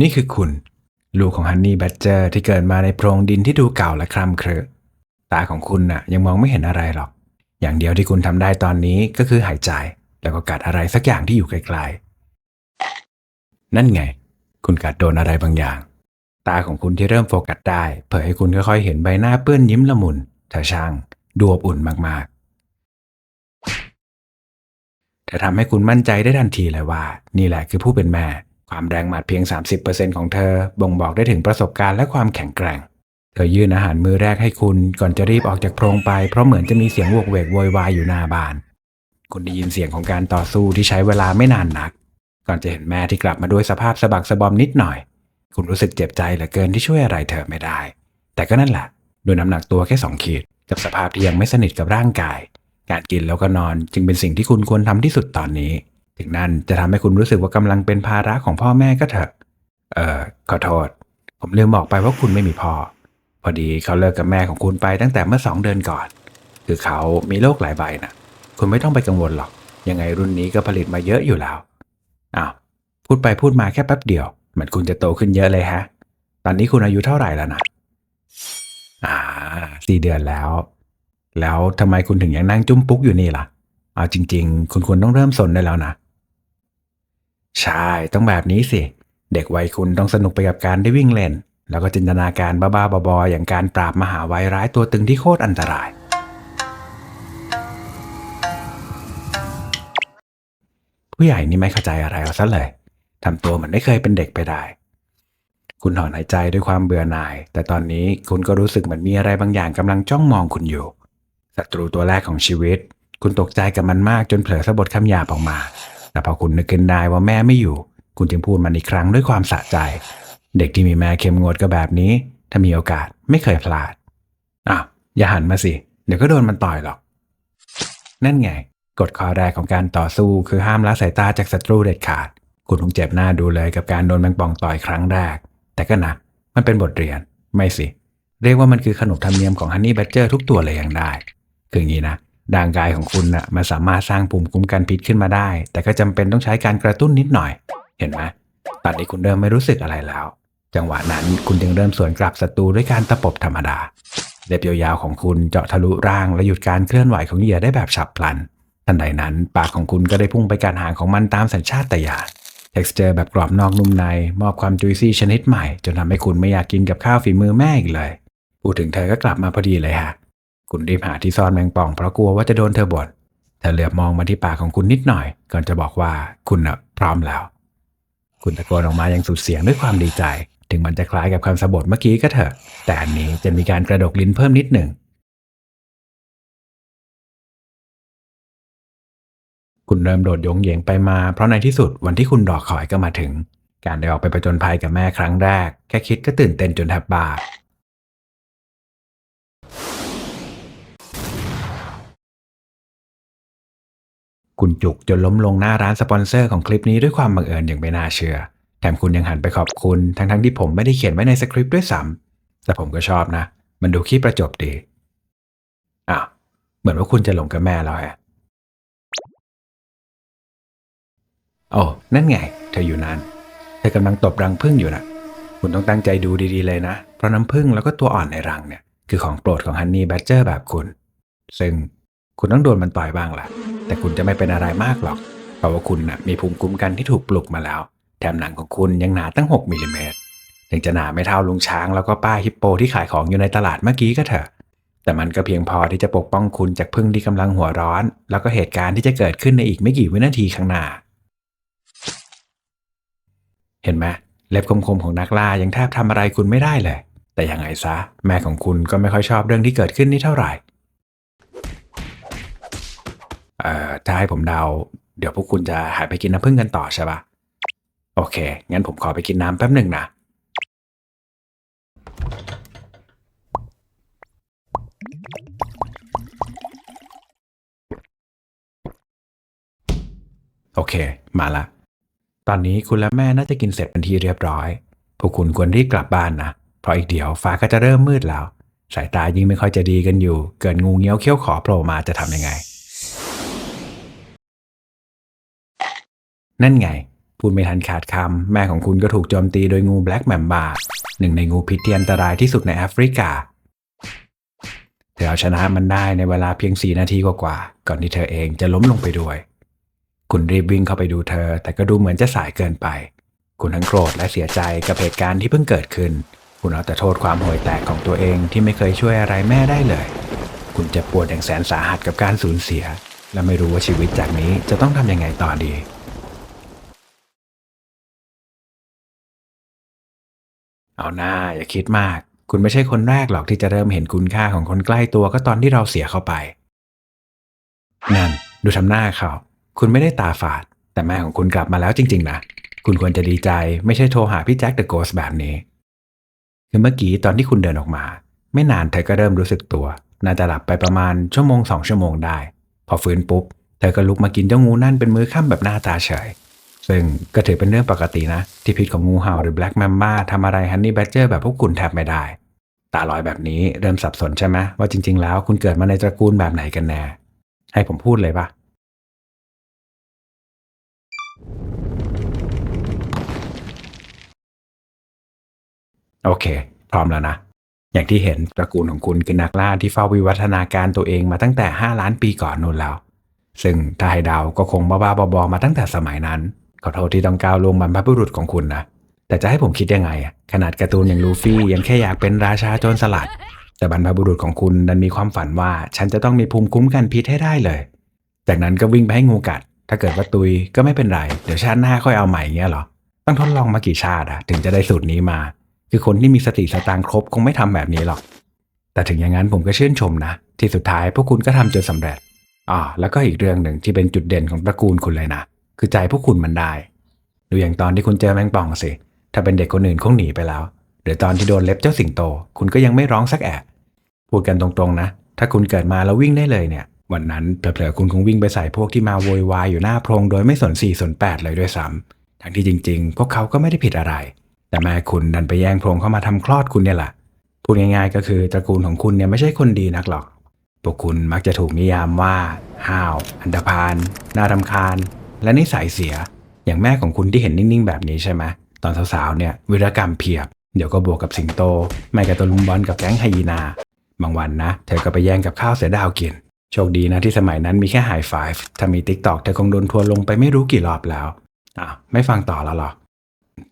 นี่คือคุณ ลูกของฮันนี่แบดเจอร์ที่เกิดมาในโพรงดินที่ดูเก่าและคร่ำเครือตาของคุณน่ะ ยังมองไม่เห็นอะไรหรอก อย่างเดียวที่คุณทำได้ตอนนี้ก็คือหายใจ แล้วก็กัดอะไรสักอย่างที่อยู่ไกลๆ นั่นไง คุณกัดโดนอะไรบางอย่าง ตาของคุณที่เริ่มโฟกัสได้ เผยให้คุณค่อยๆเห็นใบหน้าเปื้อนยิ้มละมุนเธอช่างดูอบอุ่นมากๆเธอทำให้คุณมั่นใจได้ทันทีเลยว่า นี่แหละคือผู้เป็นแม่ ความแรงหมัดเพียง 30%ของเธอบ่งบอกได้ถึงประสบการณ์และความแข็งแกร่ง เธอยื่นอาหารมือแรกให้คุณก่อนจะรีบออกจากโพรงไป เพราะเหมือนจะมีเสียงวกเวกโวยวายอยู่หน้าบ้าน คุณได้ยินเสียงของการต่อสู้ที่ใช้เวลาไม่นานนัก ก่อนจะเห็นแม่ที่กลับมาด้วยสภาพสะบักสะบอมนิดหน่อย คุณรู้สึกเจ็บใจเหลือเกินที่ช่วยอะไรเธอไม่ได้ แต่ก็นั่นแหละด้วยน้ำหนักตัวแค่สองขีด กับสภาพที่ยังไม่สนิทกับร่างกาย การกินแล้วก็นอนจึงเป็นสิ่งที่คุณควรทำที่สุดตอนนี้ ถึงนั่นจะทำให้คุณรู้สึกว่ากำลังเป็นภาระของพ่อแม่ก็เถอะ เออขอโทษ ผมลืมบอกไปว่าคุณไม่มีพ่อ พอดีเขาเลิกกับแม่ของคุณไปตั้งแต่เมื่อสองเดือนก่อน คือเขามีโรคหลายใบนะคุณไม่ต้องไปกังวลหรอก ยังไงรุ่นนี้ก็ผลิตมาเยอะอยู่แล้ว อ้าว พูดไปพูดมาแค่แป๊บเดียว เหมือนคุณจะโตขึ้นเยอะเลยฮะ ตอนนี้คุณอายุเท่าไหร่แล้วนะ อ่า สี่เดือนแล้ว แล้วทำไมคุณถึงยังนั่งจุ้มปุ๊กอยู่นี่ล่ะ เอาจริง ๆ คุณควรต้องเริ่มสนได้แล้วนะ ใช่ ต้องแบบนี้สิ เด็กวัยคุณต้องสนุกไปกับการได้วิ่งเล่น แล้วก็จินตนาการบ้าๆบอๆอย่างการปราบมหาไวร้ายตัวตึงที่โคตรอันตราย ผู้ใหญ่นี่ไม่เข้าใจอะไรเอาซะเลยทำตัวเหมือนไม่เคยเป็นเด็กไปได้ คุณถอนหายใจด้วยความเบื่อหน่าย แต่ตอนนี้คุณก็รู้สึกเหมือนมีอะไรบางอย่างกำลังจ้องมองคุณอยู่ศัตรูตัวแรกของชีวิต คุณตกใจกับมันมากจนเผลอสะบดคำหยาบออกมา แต่พอคุณนึกขึ้นได้ว่าแม่ไม่อยู่ คุณจึงพูดมันอีกครั้งด้วยความสะใจ เด็กที่มีแม่เข้มงวดก็แบบนี้ ถ้ามีโอกาสไม่เคยพลาดอ้าวอย่าหันมาสิ เดี๋ยวก็โดนมันต่อยหรอก นั่นไง กฎข้อแรกของการต่อสู้คือห้ามละสายตาจากศัตรูเด็ดขาด คุณคงเจ็บหน้าดูเลยกับการโดนแมงป่องต่อยครั้งแรก แต่ก็นะ มันเป็นบทเรียน ไม่สิ เรียกว่ามันคือขนบธรรมเนียมของฮันนี่แบ d เจอร์ทุกตัวเลยยังได้ คืออย่างนี้นะ ร่างกายของคุณนะ่ะมันสามารถสร้างภูมิคุ้มกันพิษขึ้นมาได้ แต่ก็จำเป็นต้องใช้การกระตุ้นนิดหน่อย เห็นไหมตอนนี้คุณเริ่มไม่รู้สึกอะไรแล้ว จังหวะนั้นคุณจึงเริ่มสวนกลับศัตรูด้วยการตะปบธรรมดา เล็บยาวๆของคุณเจาะทะลุร่างและหยุดการเคลื่อนไหวของเหยื่อได้แบบฉับพลัน ทันใดนั้นปากของคุณก็ได้พุ่งไปการหางของมันตามสัญชาตญาณ texture แบบกรอบนอกนุ่มใน มอบความจุยซี่ชนิดใหม่ จนทำให้คุณไม่อยากกินกับข้าวฝีมือแม่อีกเลย พูดถึงเธอก็กลับมาพอดีเลยฮะ คุณรีบหาที่ซ่อนแมงป่องเพราะกลัวว่าจะโดนเธอบ่นเธอเหลือบมองมาที่ปากของคุณนิดหน่อย ก่อนจะบอกว่าคุณนะพร้อมแล้ว คุณตะโกนออกมาอย่างสุดเสียงด้วยความดีใจ ถึงมันจะคล้ายกับคำสะบทเมื่อกี้ก็เถอะ แต่อันนี้จะมีการกระดกลิ้นเพิ่มนิดหนึ่งคุณเริ่มโดดโยงเหยงไปมาเพราะในที่สุดวันที่คุณรอคอยก็มาถึง การได้ออกไปประจนภัยกับแม่ครั้งแรก แค่คิดก็ตื่นเต้นจนแทบบ้า คุณจุกจนล้มลงหน้าร้านสปอนเซอร์ของคลิปนี้ด้วยความบังเอิญอย่างไม่น่าเชื่อ แถมคุณยังหันไปขอบคุณ ทั้งๆที่ผมไม่ได้เขียนไว้ในสคริปต์ด้วยซ้ำแต่ผมก็ชอบนะ มันดูขี้ประจบดีอ้าวเหมือนว่าคุณจะหลงกับแม่แล้วแฮะโอ้นั่นไง เธออยู่นั่นเธอกำลังตบรังผึ้งอยู่นะคุณต้องตั้งใจดูดีๆเลยนะ เพราะน้ำผึ้งแล้วก็ตัวอ่อนในรังเนี่ย คือของโปรดของฮันนี่แบ d เจอร์แบบคุณ ซึ่งคุณต้องโดนมันต่อยบ้างแหละ แต่คุณจะไม่เป็นอะไรมากหรอก เพราะว่าคุณนะ่ะมีภูมิคุ้มกันที่ถูกปลุกมาแล้ว แถมหนังของคุณยังหนาตั้ง 6มิลลิเมตรถึงจะหนาไม่เท่าลุงช้างแล้วก็ป้าฮิปโปที่ขายของอยู่ในตลาดเมื่อกี้ก็เถอะ แต่มันก็เพียงพอที่จะปกป้องคุณจากพึ่งที่กำลังหัวร้อน แล้วก็เหตุการณ์ที่จะเกิดขึ้นในอีกไม่กี่วินาทีข้างหน้า เห็นไหมเล็บคมๆของนักล่ายังแทบทำอะไรคุณไม่ได้เลย แต่ยังไงซะ แม่ของคุณก็ไม่ค่อยชอบเรื่องที่เกิดขึ้นนี่เท่าไหร่ เอ่อถ้าให้ผมเดา เดี๋ยวพวกคุณจะหายไปกินน้ำผึ้งกันต่อใช่ปะโอเค งั้นผมขอไปกินน้ำแป๊บหนึ่งนะโอเค มาละ ตอนนี้คุณและแม่น่าจะกินเสร็จเป็นที่เรียบร้อย พวกคุณควรรีบกลับบ้านนะ เพราะอีกเดี๋ยวฟ้าก็จะเริ่มมืดแล้ว สายตายิ่งไม่ค่อยจะดีกันอยู่ เกิดงูเงี้ยวเขี้ยวขอโผล่มาจะทำยังไง นั่นไง พูดไม่ทันขาดคำแม่ของคุณก็ถูกโจมตีโดยงูแบล็กแมมบาหนึ่งในงูพิษที่อันตรายที่สุดในแอฟริกา เธอเอาชนะมันได้ในเวลาเพียงสี่นาทีกว่าๆก่อนที่เธอเองจะล้มลงไปด้วย คุณรีบวิ่งเข้าไปดูเธอ แต่ก็ดูเหมือนจะสายเกินไป คุณทั้งโกรธและเสียใจกับเหตุการณ์ที่เพิ่งเกิดขึ้น คุณเอาแต่โทษความห่วยแตกของตัวเองที่ไม่เคยช่วยอะไรแม่ได้เลย คุณเจ็บปวดอย่างแสนสาหัสกับการสูญเสีย และไม่รู้ว่าชีวิตจากนี้จะต้องทำยังไงต่อดี เอาหน้าอย่าคิดมาก คุณไม่ใช่คนแรกหรอกที่จะเริ่มเห็นคุณค่าของคนใกล้ตัวก็ตอนที่เราเสียเข้าไป นั่น ดูทำหน้าเขา คุณไม่ได้ตาฝาด แต่แม่ของคุณกลับมาแล้วจริง ๆ นะ คุณควรจะดีใจไม่ใช่โทรหาพี่แจ็คเดอะโกสแบบนี้ คือเมื่อกี้ตอนที่คุณเดินออกมา ไม่นานเธอก็เริ่มรู้สึกตัว น่าจะหลับไปประมาณชั่วโมงสองชั่วโมงได้ พอฟื้นปุ๊บ เธอก็ลุกมากินเจ้างูนั่นเป็นมื้อค่ำแบบหน้าตาเฉย ซึ่งก็ถือเป็นเรื่องปกตินะ ที่พิษของงูเห่าหรือแบล็กแมมบ้าทำอะไรฮันนี่แบ d เจอร์แบบพวกคุณแทบไม่ได้ ตาลอยแบบนี้เริ่มสับสนใช่ไหมว่าจริง ๆ แล้วคุณเกิดมาในตระกูลแบบไหนกันแน่ ให้ผมพูดเลยปะโอเค พร้อมแล้วนะ อย่างที่เห็นตระกูลของคุณคือนักล่าที่เฝ้าวิวัฒนาการตัวเองมาตั้งแต่ 5 ล้านปีก่อนนู่นแล้ว ซึ่งถ้าให้เดาก็คงบ้าๆบอๆมาตั้งแต่สมัยนั้น ขอโทษที่ต้องก้าวลงบรรพบุรุษของคุณนะ แต่จะให้ผมคิดยังไงอะขนาดการ์ตูนอย่างลูฟี่ยังแค่อยากเป็นราชาโจรสลัด แต่บรรพบุรุษของคุณดันมีความฝันว่า ฉันจะต้องมีภูมิคุ้มกันพิษให้ได้เลย จากนั้นก็วิ่งไปให้งูกัด ถ้าเกิดว่าตุยก็ไม่เป็นไร เดี๋ยวชาติหน้าค่อยเอาใหม่เงี้ยหรอ ต้องทดลองมากี่ชาติอะถึงจะได้สูตรนี้มา คือคนที่มีสติสตางค์ครบคงไม่ทำแบบนี้หรอก แต่ถึงอย่างนั้นผมก็ชื่นชมนะ ที่สุดท้ายพวกคุณก็ทำจนสำเร็จอ่าแล้วก็อีกเรื่องหนึ่งที่เป็นจุดเด่นของตระกูลคุณเลยนะ คือใจพวกคุณมันได้ ดูอย่างตอนที่คุณเจอแมงป่องสิ ถ้าเป็นเด็กคนอื่นคงหนีไปแล้ว หรือตอนที่โดนเล็บเจ้าสิงโต คุณก็ยังไม่ร้องสักแอะพูดกันตรงๆนะ ถ้าคุณเกิดมาแล้ววิ่งได้เลยเนี่ย วันนั้นเผลอๆคุณคงวิ่งไปใส่พวกที่มาโวยวายอยู่หน้าโพรงโดยไม่สนสี่สนแปดเลยด้วยซ้ำทั้งที่จริง ๆ พวกเขาก็ไม่ได้ผิดอะไร แต่แม่คุณดันไปแย่งโพรงเข้ามาทำคลอดคุณเนี่ยแหละพูดง่ายๆ ก็คือตระกูลของคุณเนี่ยไม่ใช่คนดีนักหรอกพวกคุณมักจะถูกนิยามว่า ห้าว อันดพาลน่ารำคาญ และนิสัยเสีย อย่างแม่ของคุณที่เห็นนิ่งๆ แบบนี้ใช่ไหมตอนสาวๆเนี่ยวิรกรรมเพียบ เดี๋ยวก็บวกกับสิงโต ไม่กับตัวลุงบอลกับแก๊งไฮยีนา บางวันนะ เธอก็ไปแย่งกับข้าวเสือดาวกิน โชคดีนะที่สมัยนั้นมีแค่ไฮไฟฟ์ถ้ามีติ๊กตอกเธอคงโดนทัวร์ลงไปไม่รู้กี่รอบแล้วอะไม่ฟังต่อแล้วหรอ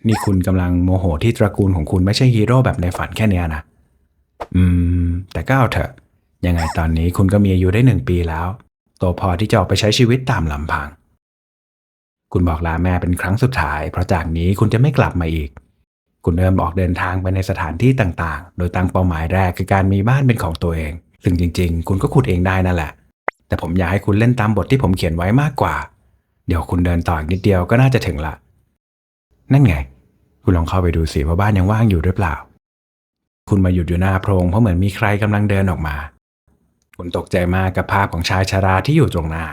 นี่คุณกำลังโมโหที่ตระกูลของคุณไม่ใช่ฮีโร่แบบในฝันแค่เนี้ยนะอืม แต่ก็เอาเถอะ ยังไงตอนนี้คุณก็มีอายุได้หนึ่งปีแล้วโตพอที่จะออกไปใช้ชีวิตตามลำพัง คุณบอกลาแม่เป็นครั้งสุดท้าย เพราะจากนี้คุณจะไม่กลับมาอีก คุณเริ่มออกเดินทางไปในสถานที่ต่างๆ โดยตั้งเป้าหมายแรกคือการมีบ้านเป็นของตัวเอง ซึ่งจริง ๆ คุณก็ขุดเองได้นั่นแหละ แต่ผมอยากให้คุณเล่นตามบทที่ผมเขียนไว้มากกว่า เดี๋ยวคุณเดินต่ออีกนิดเดียวก็น่าจะถึงละ นั่นไง คุณลองเข้าไปดูสิว่าบ้านยังว่างอยู่หรือเปล่า คุณมาหยุดอยู่หน้าโพรงเพราะเหมือนมีใครกำลังเดินออกมา คุณตกใจมากกับภาพของชายชาราที่อยู่ตรงหน้า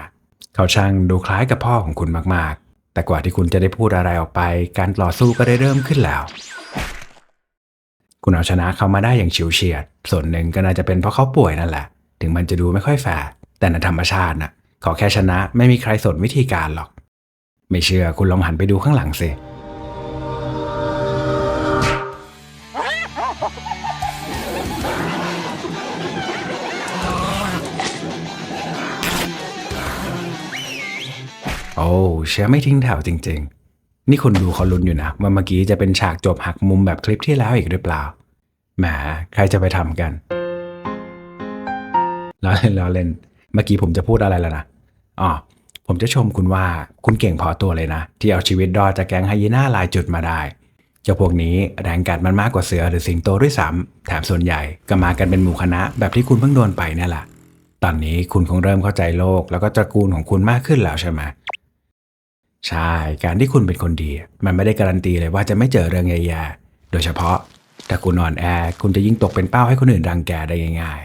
เขาช่างดูคล้ายกับพ่อของคุณมากๆ แต่กว่าที่คุณจะได้พูดอะไรออกไป การต่อสู้ก็ได้เริ่มขึ้นแล้ว คุณเอาชนะเขามาได้อย่างเฉียวเฉียด ส่วนหนึ่งก็น่าจะเป็นเพราะเขาป่วยนั่นแหละ ถึงมันจะดูไม่ค่อยแฟร์แต่ในธรรมชาติน่ะขอแค่ชนะไม่มีใครสนวิธีการหรอก ไม่เชื่อคุณลองหันไปดูข้างหลังสิ เชื่อไม่ทิ้งแถวจริง ๆ นี่คุณดูเขาลุ้นอยู่นะว่าเมื่อกี้จะเป็นฉากจบหักมุมแบบคลิปที่แล้วอีกหรือเปล่าแหมใครจะไปทำกันล้อเล่นล้อเล่น เมื่อกี้ผมจะพูดอะไรแล้วนะอ๋อผมจะชมคุณว่าคุณเก่งพอตัวเลยนะ ที่เอาชีวิตรอดจากแก๊งไฮยีน่าลายจุดมาได้เจ้าพวกนี้แรงกัดมันมากกว่าเสือหรือสิงโตด้วยซ้ำแถมส่วนใหญ่ก็มากันเป็นหมู่คณะแบบที่คุณเพิ่งโดนไปนี่แหละตอนนี้คุณคงเริ่มเข้าใจโลกแล้วก็ตระกูลของคุณมากขึ้นแล้วใช่ไหม ใช่ การที่คุณเป็นคนดี มันไม่ได้การันตีเลยว่าจะไม่เจอเรื่องแย่ๆโดยเฉพาะถ้าคุณนอนแอคุณจะยิ่งตกเป็นเป้าให้คนอื่นรังแกได้ง่าย